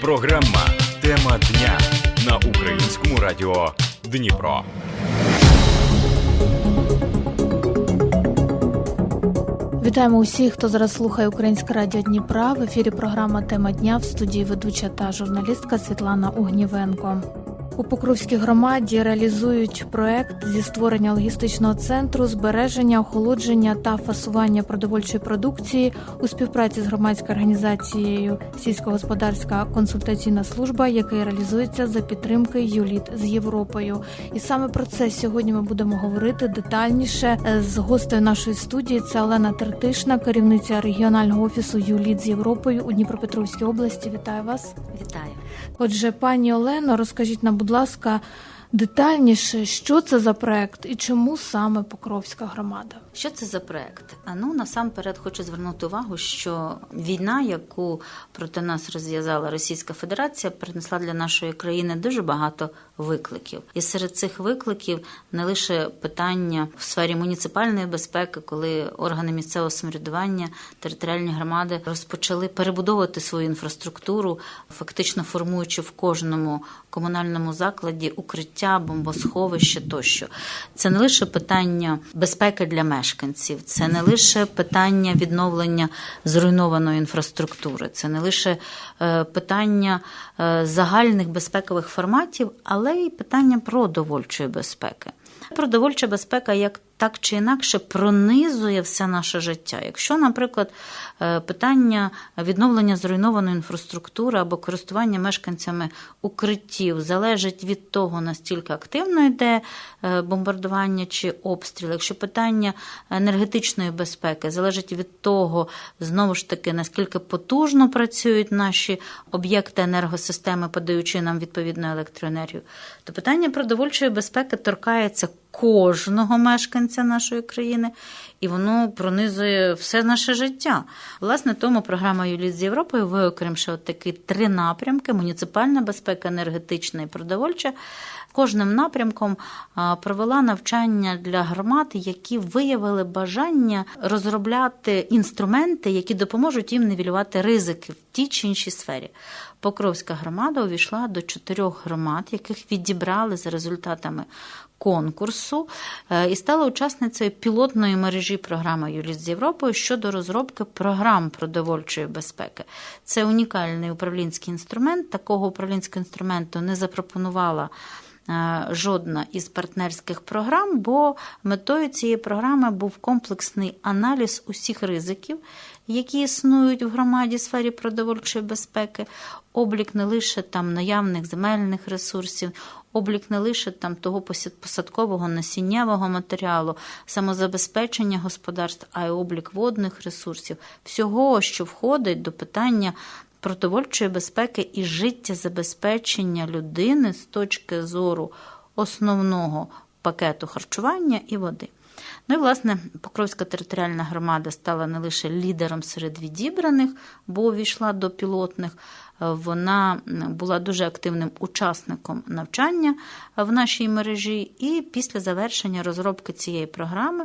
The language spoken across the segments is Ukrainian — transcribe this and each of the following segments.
Програма Тема дня на українському радіо Дніпро. Вітаємо усіх, хто зараз слухає Українське радіо Дніпра. В ефірі програма Тема дня в студії ведуча та журналістка Світлана Огнівенко. У Покровській громаді реалізують проект зі створення логістичного центру, збереження, охолодження та фасування продовольчої продукції у співпраці з громадською організацією Сільськогосподарська консультаційна служба, який реалізується за підтримки ЮЛІТ з Європою. І саме про це сьогодні ми будемо говорити детальніше е, з гостею нашої студії. Це Олена Тертишна, керівниця регіонального офісу ЮЛІТ з Європою у Дніпропетровській області. Вітаю вас. Вітаю. Отже, пані Олено, розкажіть нам, будь ласка, детальніше, що це за проект і чому саме Покровська громада? Що це за проект? А ну насамперед хочу звернути увагу, що війна, яку проти нас розв'язала Російська Федерація, принесла для нашої країни дуже багато викликів. І серед цих викликів не лише питання в сфері муніципальної безпеки, коли органи місцевого самоврядування, територіальні громади розпочали перебудовувати свою інфраструктуру, фактично формуючи в кожному комунальному закладі укриття, бомбосховище тощо. Це не лише питання безпеки для мешканців, це не лише питання відновлення зруйнованої інфраструктури, це не лише е, питання е, загальних безпекових форматів, але й питання продовольчої безпеки. Продовольча безпека як так чи інакше пронизує все наше життя. Якщо, наприклад, е, питання відновлення зруйнованої інфраструктури або користування мешканцями укриттів залежить від того, настільки активно йде е, бомбардування чи обстріл, якщо питання енергетичної безпеки залежить від того, знову ж таки, наскільки потужно працюють наші об'єкти енергосистеми, подаючи нам відповідну електроенергію, то питання продовольчої безпеки торкається кожного мешканця нашої країни, і воно пронизує все наше життя. Власне, тому програма Юліт з Європою, виокремши от такі три напрямки: муніципальна безпека, енергетична і продовольча. Кожним напрямком провела навчання для громад, які виявили бажання розробляти інструменти, які допоможуть їм нівелювати ризики в тій чи іншій сфері. Покровська громада увійшла до чотирьох громад, яких відібрали за результатами конкурсу е, і стала учасницею пілотної мережі програми Юліт з Європою щодо розробки програм продовольчої безпеки. Це унікальний управлінський інструмент. Такого управлінського інструменту не запропонувала. Е, Жодна із партнерських програм, бо метою цієї програми був комплексний аналіз усіх ризиків, які існують в громаді в сфері продовольчої безпеки, облік не лише там наявних земельних ресурсів, облік не лише там того посадкового насіннєвого матеріалу, самозабезпечення господарств, а й облік водних ресурсів, всього, що входить до питання продовольчої безпеки і життєзабезпечення людини з точки зору основного пакету харчування і води. Ну і власне Покровська територіальна громада стала не лише лідером серед відібраних, бо увійшла до пілотних. Вона була дуже активним учасником навчання в нашій мережі, і після завершення розробки цієї програми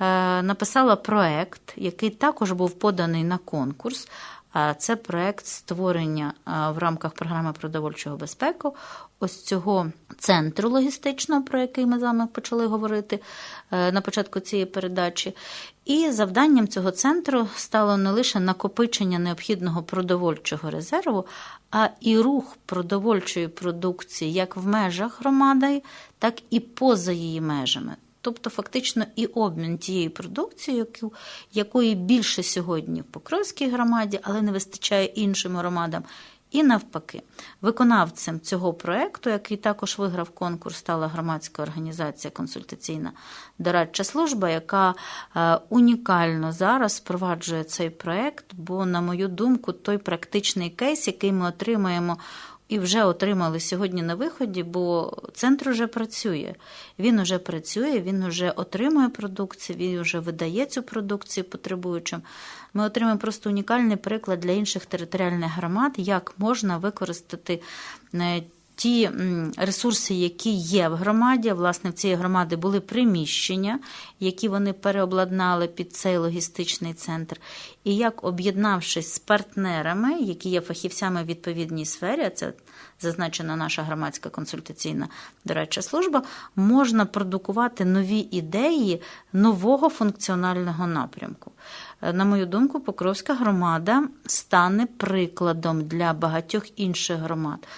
е, написала проект, який також був поданий на конкурс. Це проект створення в рамках програми продовольчого безпеку ось цього центру логістичного, про який ми з вами почали говорити е, на початку цієї передачі. І завданням цього центру стало не лише накопичення необхідного продовольчого резерву, а і рух продовольчої продукції як в межах громади, так і поза її межами. Тобто, фактично, і обмін тією продукцією, якої більше сьогодні в Покровській громаді, але не вистачає іншим громадам. І навпаки, виконавцем цього проекту, який також виграв конкурс, стала громадська організація консультаційна дорадча служба, яка е, унікально зараз впроваджує цей проект. Бо, на мою думку, той практичний кейс, який ми отримаємо і вже отримали сьогодні на виході, бо центр вже працює. Він вже працює, він вже отримує продукцію, він вже видає цю продукцію потребуючим. Ми отримаємо просто унікальний приклад для інших територіальних громад, як можна використати е, ті ресурси, які є в громаді. Власне, в цієї громади були приміщення, які вони переобладнали під цей логістичний центр. І як об'єднавшись з партнерами, які є фахівцями в відповідній сфері, а це зазначена наша громадська консультаційна дорадча служба, можна продукувати нові ідеї нового функціонального напрямку. Е, На мою думку, Покровська громада стане прикладом для багатьох інших громад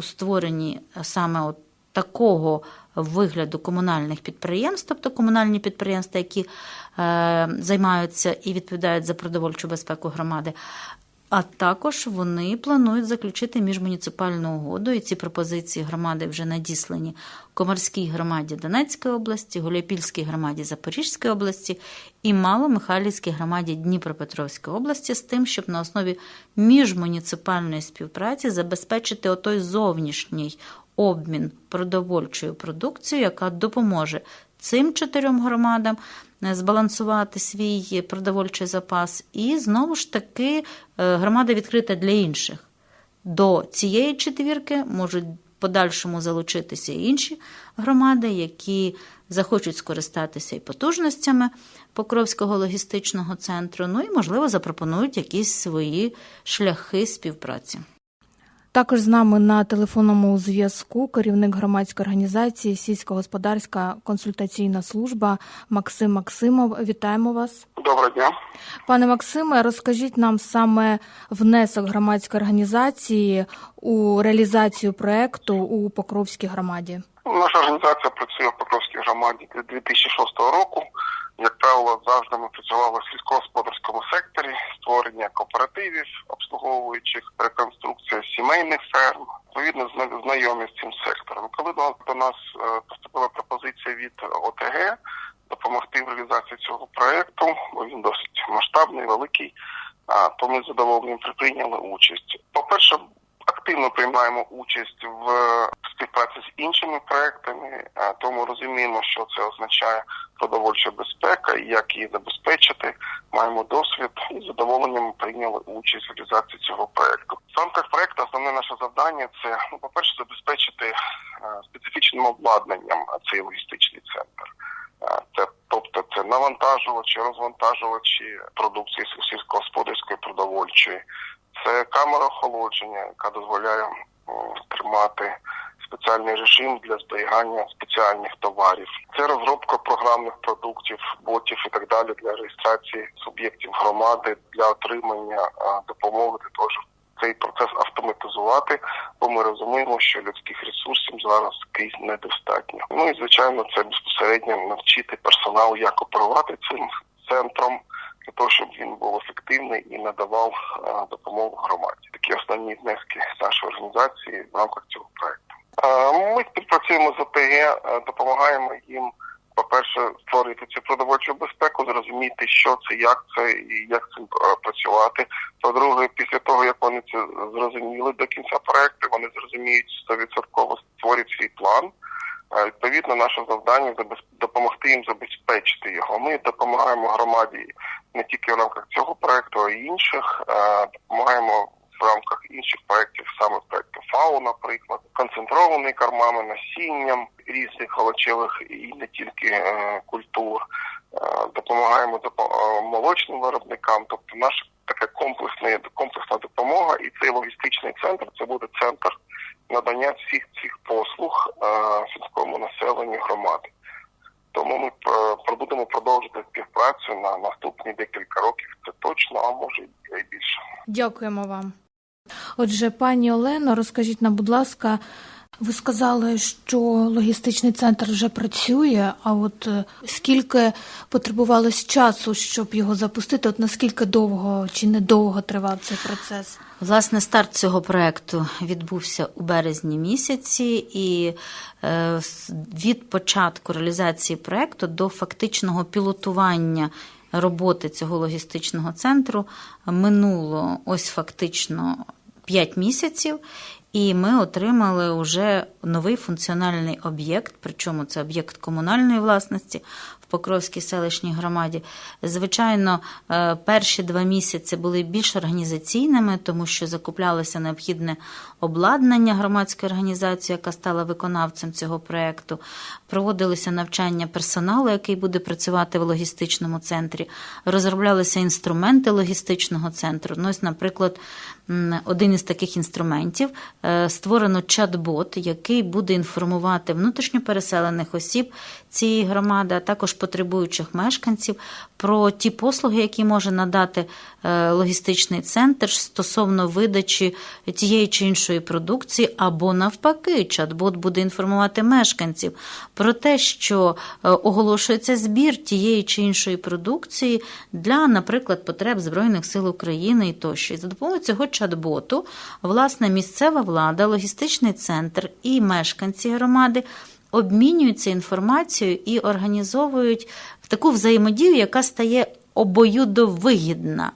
у створенні е, саме от такого вигляду комунальних підприємств, тобто комунальні підприємства, які е, займаються і відповідають за продовольчу безпеку громади. А також вони планують заключити міжмуніципальну угоду, і ці пропозиції громади вже надіслані Комарській громаді Донецької області, Гуляйпільській громаді Запорізької області і Маломихайлівській громаді Дніпропетровської області з тим, щоб на основі міжмуніципальної співпраці забезпечити отой зовнішній обмін продовольчою продукцією, яка допоможе цим чотирьом громадам е, збалансувати свій продовольчий запас, і знову ж таки е, громада відкрита для інших. До цієї четвірки можуть подальшому залучитися інші громади, які захочуть скористатися і потужностями Покровського логістичного центру, ну і, можливо, запропонують якісь свої шляхи співпраці. Також з нами на телефонному зв'язку керівник громадської організації сільськогосподарська консультаційна служба Максим Максимов. Вітаємо вас. Доброго дня. Пане Максиме, розкажіть нам саме внесок громадської організації у реалізацію проекту у Покровській громаді. Наша організація працює в Покровській громаді з 2006 року. Як правило, завжди ми працювали в сільськогосподарському секторі, створення кооперативів, обслуговуючих, реконструкція сімейних ферм. Відповідно, зна- знайомі з цим сектором. Коли до нас е, поступила пропозиція від ОТГ допомогти в реалізації цього проекту, бо він досить масштабний, великий, то ми з задоволенням прийняли участь. По-перше, активно приймаємо участь в співпраці з іншими проектами, тому розуміємо, що це означає продовольча безпека і як її забезпечити. Маємо досвід і з задоволенням прийняли участь в реалізації цього проекту. В рамках проекту основне наше завдання це ну, по-перше, забезпечити е, специфічним обладнанням цей логістичний центр. Е, Це тобто це навантажувачі, розвантажувачі продукції сільськогосподарської продовольчої, це камера охолодження, яка дозволяє тримати спеціальний режим для зберігання спеціальних товарів. Це розробка програмних продуктів, ботів і так далі для реєстрації суб'єктів громади для отримання допомоги для того, щоб цей процес автоматизувати, бо ми розуміємо, що людських ресурсів зараз скрізь недостатньо. Ну і звичайно, це безпосередньо навчити персонал, як оперувати цим центром для того, щоб він був ефективний і надавав е, допомогу громаді. Такі основні внески нашої організації в рамках цього проекту. Е, Ми співпрацюємо з ОТГ, е, допомагаємо їм. По-перше, створити цю продовольчу безпеку, зрозуміти, що це, як це і як цим працювати. По-друге, після того як вони це зрозуміли до кінця проекту, вони зрозуміють 100% створять свій план. Відповідно, наше завдання допомогти їм забезпечити його. Ми допомагаємо громаді не тільки в рамках цього проекту, а й інших. Е, Допомагаємо в рамках інших проєктів, саме проєкту ФАО, наприклад, концентрований кормами, насінням різних овочевих і не тільки е, культур. Е, Допомагаємо допо- молочним виробникам, тобто наша така комплексна комплексна допомога, і цей логістичний центр це буде центр надання всіх цих послуг е, сільському населенню громади. Тому ми е, будемо продовжувати співпрацю на наступні декілька років. Це точно, а може і більше. Дякуємо вам. Отже, пані Олено, розкажіть нам, будь ласка, ви сказали, що логістичний центр вже працює. А от е, скільки потребувалось часу, щоб його запустити? От наскільки довго чи недовго тривав цей процес? Власне, старт цього проекту відбувся у березні місяці, і е, від початку реалізації проекту до фактичного пілотування роботи цього логістичного центру минуло ось фактично 5 місяців. І ми отримали вже новий функціональний об'єкт, причому це об'єкт комунальної власності в Покровській селищній громаді. Звичайно, е, перші два місяці були більш організаційними, тому що закуплялося необхідне обладнання громадської організації, яка стала виконавцем цього проєкту. Проводилися навчання персоналу, який буде працювати в логістичному центрі. Розроблялися інструменти логістичного центру. Ну, ось, наприклад, один із таких інструментів е, створено чат-бот, який буде інформувати внутрішньопереселених осіб цієї громади, а також потребуючих мешканців про ті послуги, які може надати е, логістичний центр стосовно видачі тієї чи іншої продукції, або навпаки, чат-бот буде інформувати мешканців про те, що е, оголошується збір тієї чи іншої продукції для, наприклад, потреб Збройних сил України і тощо. І за допомогою цього чат-боту, власне, місцева влада, логістичний центр і мешканці громади обмінюються інформацією і організовують таку взаємодію, яка стає обоюдовигідна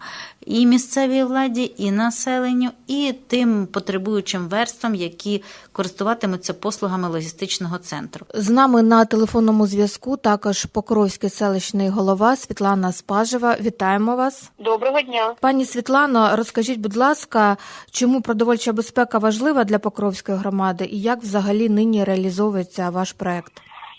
і місцевій владі, і населенню, і тим потребуючим верствам, які користуватимуться послугами логістичного центру. З нами на телефонному зв'язку також Покровський селищний голова Світлана Спажева. Вітаємо вас. Доброго дня. Пані Світлано, розкажіть, будь ласка, чому продовольча безпека важлива для Покровської громади і як взагалі нині реалізовується ваш проект?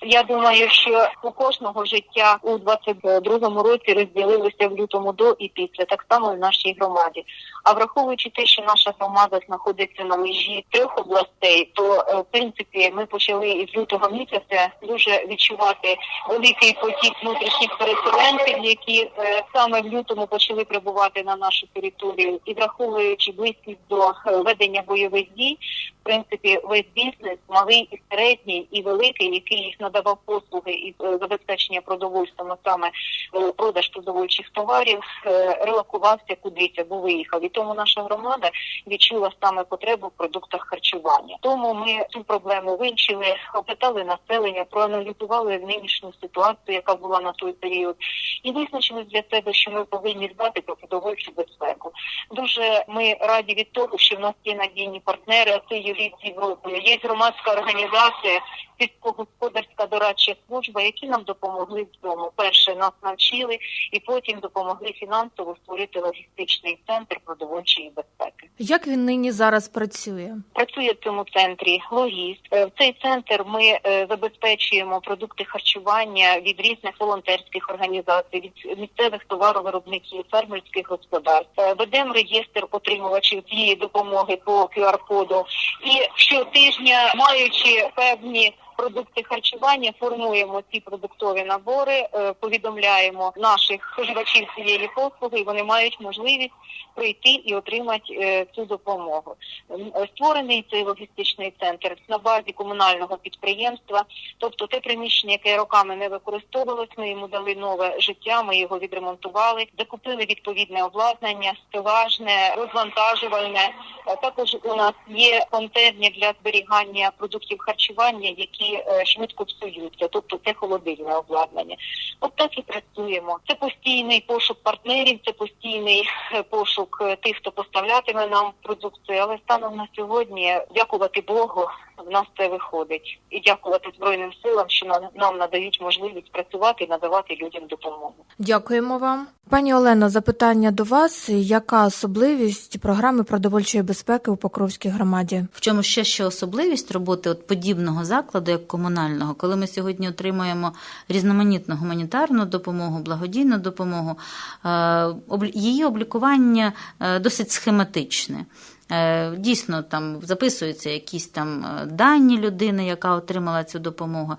Я думаю, що у кожного життя у 22-му році розділилося в лютому до і після, так само і в нашій громаді. А враховуючи те, що наша громада знаходиться на межі трьох областей, то е, в принципі ми почали із лютого місяця дуже відчувати великий потік внутрішніх переселенців, які е, саме в лютому почали прибувати на нашу територію, і враховуючи близькість до е, ведення бойових дій, принципі, весь бізнес, малий і середній, і великий, який їх надавав послуги і е, забезпечення продовольством, саме е, продаж продовольчих товарів, е, релокувався кудись або виїхав. І тому наша громада відчула саме потребу в продуктах харчування. Тому ми цю проблему вивчили, опитали населення, проаналізували нинішню ситуацію, яка була на той період, і визначили для себе, що ми повинні дбати про продовольчу безпеку. Дуже ми раді від того, що в нас є надійні партнери, а це Юліт з Європою. Є громадська організація, сільськогосподарська дорадча служба, які нам допомогли в цьому. Перше нас навчили, і потім допомогли фінансово створити логістичний центр продовольчої безпеки. Як він нині зараз працює? Працює в цьому центрі логіст. Е, В цей центр ми е, забезпечуємо продукти харчування від різних волонтерських організацій, від місцевих товаровиробників, фермерських господарств. Е, Ведемо реєстр отримувачів цієї допомоги по QR-коду. І щотижня, маючи певні продукти харчування, формуємо ці продуктові набори, е, повідомляємо наших споживачів цієї послуги, і вони мають можливість прийти і отримати е, цю допомогу. Е, Створений цей логістичний центр на базі комунального підприємства, тобто те приміщення, яке роками не використовувалось, ми йому дали нове життя, ми його відремонтували, закупили відповідне обладнання, стелажне, розвантажувальне. Також у нас є контейнери для зберігання продуктів харчування, які е, швидко псуються, тобто це холодильне обладнання. От так і працюємо. Це постійний пошук партнерів, це постійний е, пошук е, тих, хто поставлятиме нам продукцію. Але станом на сьогодні, дякувати Богу, в нас це виходить. І дякувати Збройним силам, що нам, нам надають можливість працювати і надавати людям допомогу. Дякуємо вам. Пані Олено, запитання до вас. Яка особливість програми продовольчої безпеки у Покровській громаді? В чому ще ще особливість роботи от подібного закладу, як комунального, коли ми сьогодні отримуємо різноманітну гуманітарну допомогу, благодійну допомогу, е, її облікування е, досить схематичне. Е, Дійсно, там записуються якісь там е, дані людини, яка отримала цю допомогу.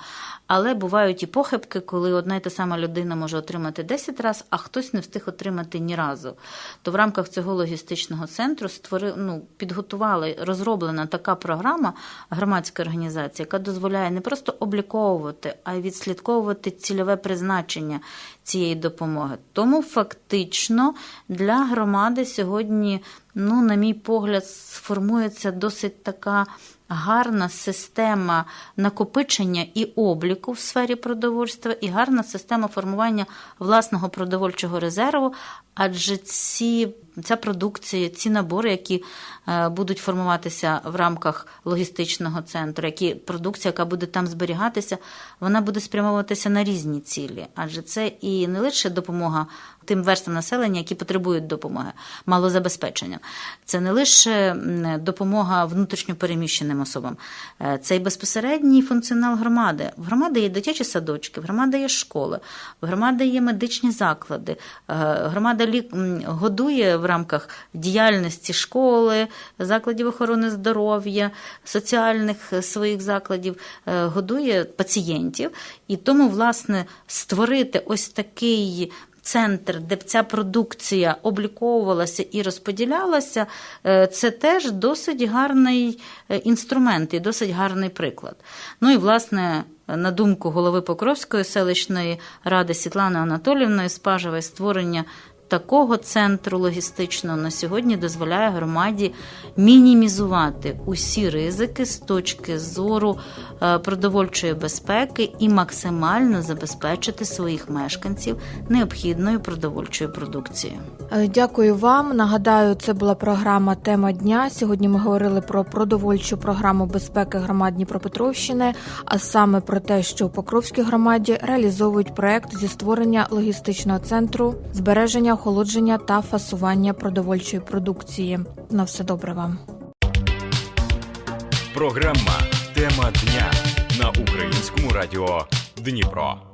Але бувають і похибки, коли одна й та сама людина може отримати 10 разів, а хтось не встиг отримати ні разу. То в рамках цього логістичного центру створи, ну, підготували, розроблена така програма громадської організації, яка дозволяє не просто обліковувати, а й відслідковувати цільове призначення цієї допомоги. Тому фактично для громади сьогодні, ну, на мій погляд, сформується досить така гарна система накопичення і обліку в сфері продовольства, і гарна система формування власного продовольчого резерву. Адже ці, ця продукція, ці набори, які е, будуть формуватися в рамках логістичного центру, які продукція, яка буде там зберігатися, вона буде спрямовуватися на різні цілі. Адже це і не лише допомога тим верствам населення, які потребують допомоги, малозабезпеченням. Це не лише допомога внутрішньопереміщеним особам, Е, це і безпосередній функціонал громади. В громади є дитячі садочки, в громади є школи, в громади є медичні заклади. Е, Громада годує рамках діяльності школи, закладів охорони здоров'я, соціальних е, своїх закладів, е, годує пацієнтів. І тому, власне, створити ось такий. Центр, де б ця продукція обліковувалася і розподілялася, е, це теж досить гарний інструмент і досить гарний приклад. Ну і власне, на думку голови Покровської селищної ради Світлани Анатолівної Спажевої, створення такого центру логістичного на сьогодні дозволяє громаді мінімізувати усі ризики з точки зору е, продовольчої безпеки і максимально забезпечити своїх мешканців необхідною продовольчою продукцією. Е, Дякую вам. Нагадаю, це була програма Тема дня. Сьогодні ми говорили про продовольчу програму безпеки громад Дніпропетровщини, а саме про те, що у Покровській громаді реалізовують проект зі створення логістичного центру, збереження, охолодження та фасування продовольчої продукції. На все добре вам. Програма Тема дня на українському радіо Дніпро.